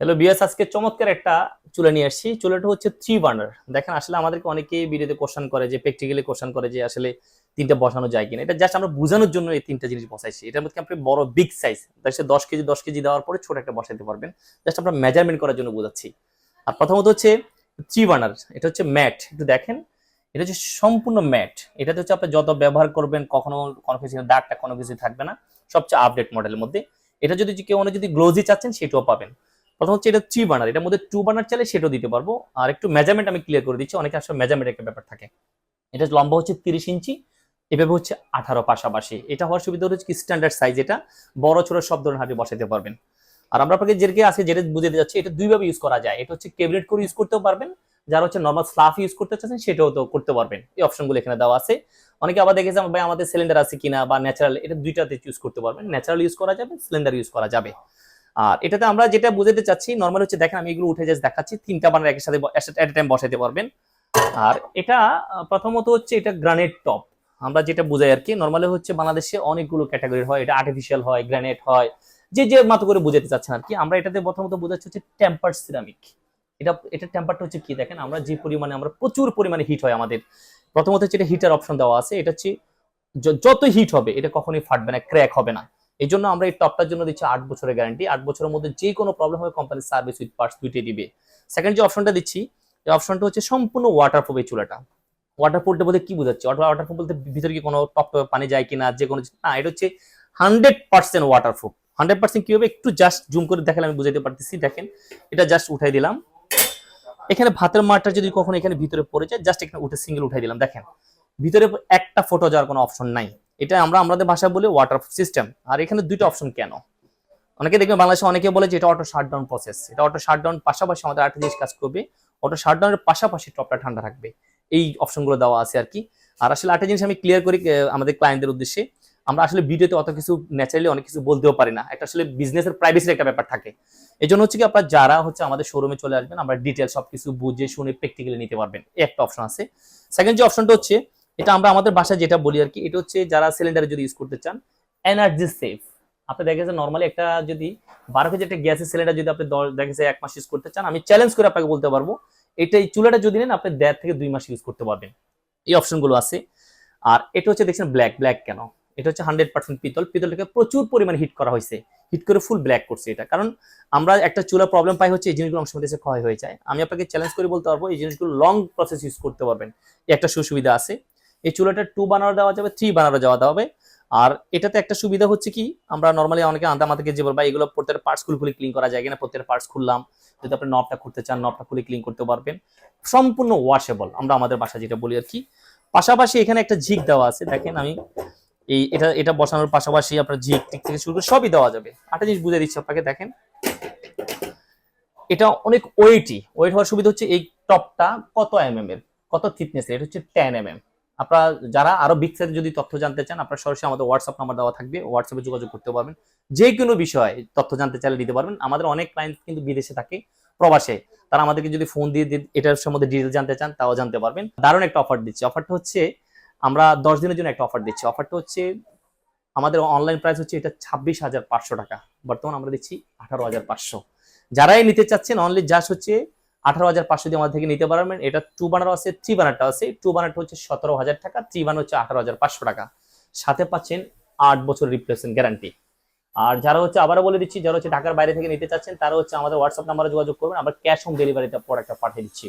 Hello BS আজকে চমৎকার একটা চুলা নিয়ে আসছি। চুলাটা হচ্ছে থ্রি বার্নার দেখেন, আসলে আমাদেরকে অনেকেই ভিডিওতে কোশ্চেন করে যে প্র্যাকটিক্যালি কোশ্চেন করে যে, আসলে তিনটা বসানো যায় কিনা। এটা জাস্ট আমরা বোঝানোর জন্য এই তিনটা জিনিস বসাইছি। এটার মধ্যে আপনি বড় বিগ সাইজ দশ কেজি দশ কেজি দেওয়ার পরে ছোট একটা বসাইতে পারবেন। জাস্ট আমরা মেজারমেন্ট করার জন্য বোঝাচ্ছি। আর প্রথমত হচ্ছে থ্রি বার্নার এটা হচ্ছে ম্যাট একটু দেখেন, এটা হচ্ছে সম্পূর্ণ ম্যাট এটাতে হচ্ছে আপনি যত ব্যবহার করবেন, কখনো কোনো কিছু, দাগটা কোনো কিছু থাকবে না। সবচেয়ে আপডেট মডেলের মধ্যে। এটা যদি কেউ যদি গ্লোজি চাচ্ছেন, সেটাও পাবেন। প্রথম হচ্ছে এটা থ্রি বার্নার এটার মধ্যে টু বার্নার চাইলে সেটাও দিতে পারব। আর একটু মেজারমেন্ট আমি ক্লিয়ার করে দিচ্ছি, অনেকে আসলে মেজারমেন্ট একটা ব্যাপার থাকে। এটা লম্বা হচ্ছে তিরিশ ইঞ্চি, এভাবে হচ্ছে আঠারো পাশাপাশি। এটা হওয়ার সুবিধা হচ্ছে কি স্ট্যান্ডার্ড সাইজ এটা, বড় ছোট সব ধরনের হাঁটি বসাইতে পারবেন। আর আমরা আপনাকে যেটাকে আজকে যেটা বুঝে যাচ্ছে, এটা দুইভাবে ইউজ করা যায়। এটা হচ্ছে কেবিনেট করে ইউজ করতেও পারবেন, যারা হচ্ছে নর্মাল স্লাফ ইউজ করতে চাচ্ছেন সেটাও তো করতে পারবেন। এই অপশনগুলো এখানে দেওয়া আছে। অনেকে আবার দেখেছে ভাই, আমাদের সিলিন্ডার আছে কিনা? বা ন্যাচারাল এটা দুইটাতে ইউজ করতে পারবেন। ন্যাচারাল ইউজ করা যাবে সিলিন্ডার ইউজ করা যাবে। আর এটাতে আমরা যেটা বুঝাতে চাচ্ছি নর্মাল হচ্ছে দেখেন আমি এগুলো উঠে জাস্ট দেখাচ্ছি, তিনটা বানার একই সাথে এট টাইম বসাইতে পারবেন। আর এটা প্রথমত হচ্ছে এটা গ্রানেট টপ আমরা যেটা বুঝাই আর কি নর্মালি হচ্ছে বাংলাদেশে অনেকগুলো ক্যাটাগরির হয়, এটা আর্টিফিশিয়াল হয় গ্রানেট হয়, যে যে মতো করে বুঝাতে চাচ্ছেন আর কি। আমরা এটাতে প্রথমত বোঝাচ্ছি হচ্ছে টেম্পার সিরামিক এটা এটা টেম্পারটা হচ্ছে কি দেখেন, আমরা যে পরিমাণে, আমরা প্রচুর পরিমাণে হিট হয় আমাদের। প্রথমত হচ্ছে এটা হিটার অপশন দেওয়া আছে, এটা হচ্ছে যত হিট হবে, এটা কখনোই ফাটবে না ক্র্যাক হবে না। এই জন্য আমরা এই টপটার জন্য দিচ্ছি আট বছরের গ্যারান্টি আট বছরের মধ্যে যে কোনো প্রবলেম হবে কোম্পানির সার্ভিস উইথ পার্টস দুইটাই দিবে। সেকেন্ড যে অপশনটা দিচ্ছি, এই অপশনটা হচ্ছে সম্পূর্ণ ওয়াটারপ্রুফ এই চুলাটা। ওয়াটারপ্রুফটা বলতে কি বোঝাচ্ছে? ওয়াটারপ্রুফ বলতে ভিতরে কি কোনো টপ পানি যায় কিনা, যে কোনো না, এটা হচ্ছে hundred percent waterproof hundred percent কি হবে? একটু জাস্ট জুম করে দেখালে আমি বুঝাতে পারতেছি। দেখেন, এটা জাস্ট উঠাই দিলাম। এখানে ভাতের মারটা যদি কখনো এখানে ভিতরে পড়ে যায় জাস্ট এখানে উঠে সিঙ্গেল উঠাই দিলাম। দেখেন, ভিতরে একটা ফটো যাওয়ার কোনো অপশন নাই। এটা আমরা আমাদের ভাষায় বলি ওয়াটার সিস্টেম আর এখানে দুইটা অপশন কেন? অনেকে দেখবেন বাংলাদেশে অনেকে বলে যে এটা অটো শাটডাউন প্রসেস এটা অটো শাটডাউন পাশাপাশি আমাদের আরেকটা জিনিস কাজ করবে অটো শাটডাউনের পাশাপাশি টপটা ঠান্ডা রাখবে। এই অপশনগুলো দেওয়া আছে আর কি আর আসলে আরেকটা জিনিস আমি ক্লিয়ার করি আমাদের ক্লায়েন্টদের উদ্দেশ্যে, আমরা আসলে ভিডিওতে অত কিছু ন্যাচারালি অনেক কিছু বলতেও পারি না। একটা আসলে বিজনেসের প্রাইভেসির একটা ব্যাপার থাকে। এই জন্য হচ্ছে কি, আপনার যারা হচ্ছে আমাদের শোরুমে চলে আসবেন, আমরা ডিটেল সবকিছু বুঝে, শুনে প্র্যাকটিক্যালি নিতে পারবেন। একটা অপশন আছে। সেকেন্ড যে অপশনটা হচ্ছে এটা আমরা আমাদের বাসায় যেটা বলি আর কি, এটা হচ্ছে যারা সিলিন্ডারে যদি ইউজ করতে চান এনার্জি সেফ আপনি দেখেছেন নর্মালি একটা যদি বারো কেজি একটা গ্যাসের সিলিন্ডার যদি আপনি দ- দেখেছে এক মাস ইউজ করতে চান, আমি চ্যালেঞ্জ করে আপনাকে বলতে পারব, এটা এই চুলাটা যদি নেন, আপনি দেড় থেকে দুই মাস ইউজ করতে পারবেন। এই অপশনগুলো আছে। আর এটা হচ্ছে দেখছেন ব্ল্যাক ব্ল্যাক কেন? এটা হচ্ছে হান্ড্রেড পার্সেন্ট পিতল। পিতলটাকে প্রচুর পরিমাণে হিট করা হয়েছে। হিট করে ফুল ব্ল্যাক করছে এটা। কারণ আমরা একটা চুলা প্রবলেম পাই হচ্ছে, এই জিনিসগুলো অংশ মধ্যে ক্ষয় হয়ে যায়। আমি আপনাকে চ্যালেঞ্জ করে বলতে পারব, এই জিনিসগুলো লং প্রসেস ইউজ করতে পারবেন। একটা সুবিধা আছে। এই চুলাটা টু বানানো দেওয়া যাবে থ্রি বানানো যাওয়া হবে। আর এটাতে একটা সুবিধা হচ্ছে কি, আমরা নর্মালি অনেকে আনতে আমাদেরকে যে বলবা এগুলো প্রত্যেকটা পার্টস খুলে খুলে ক্লিন করা যায় কিনা? প্রত্যেকটা পার্টস খুললাম, যদি আপনি নবটা খুলতে চান নবটা খুলে ক্লিন করতে পারবেন। সম্পূর্ণ ওয়াশেবল আমরা আমাদের বাসা যেটা বলি আর কি। পাশাপাশি এখানে একটা ঝিক দেওয়া আছে, দেখেন আমি, এই এটা এটা বসানোর পাশাপাশি আপনার ঝিক টিক থেকে শুরু করে সবই দেওয়া যাবে। একটা জিনিস বুঝে দিচ্ছি আপনাকে, দেখেন। এটা অনেক ওয়েটি ওয়েট হওয়ার সুবিধা হচ্ছে এই টপটা কত এম এর, কত থিকনেস এটা হচ্ছে টেন এম এম আপনারা যারা আরও সাইজ যদি তথ্য জানতে চান, আপনারা সরাসরি আমাদের হোয়াটসঅ্যাপ নাম্বার দেওয়া থাকবে। হোয়াটসঅ্যাপে যোগাযোগ করতে পারবেন। যে কোনো বিষয়ে তথ্য জানতে চাইলে দিতে পারবেন। আমাদের অনেক ক্লায়েন্ট কিন্তু বিদেশে থাকে, প্রবাসে। তারা আমাদেরকে যদি ফোন দিয়ে দিয়ে এটার সম্বন্ধে ডিটেল জানতে চান, তাও জানতে পারবেন। দারুণ একটা অফার দিচ্ছি। অফারটা হচ্ছে, আমরা দশ দিনের জন্য একটা অফার দিচ্ছি। অফারটা হচ্ছে, আমাদের অনলাইন প্রাইস হচ্ছে এটা ছাব্বিশ হাজার পাঁচশো টাকা। বর্তমান আমরা দিচ্ছি আঠারো হাজার পাঁচশো। যারাই নিতে চাচ্ছেন অনলি জাস্ট হচ্ছে আঠারো হাজার পাঁচশো দিয়ে আমাদের থেকে নিতে পারবেন। এটা টু বানার আছে থ্রি বানারটা আছে। টু বানারটা হচ্ছে সতেরো হাজার টাকা থ্রি বানার হচ্ছে আঠারো হাজার পাঁচশো টাকা। সাথে পাচ্ছেন আট বছর রিপ্লেসমেন্ট গ্যারান্টি আর যারা হচ্ছে আবারও বলে দিচ্ছি, যারা হচ্ছে ঢাকার বাইরে থেকে নিতে চাচ্ছেন, তারা হচ্ছে আমাদের হোয়াটসঅ্যাপ নাম্বারে যোগাযোগ করবেন। আমরা ক্যাশ অন ডেলিভারিটা প্রোডাক্টটা পাঠিয়ে দিচ্ছি।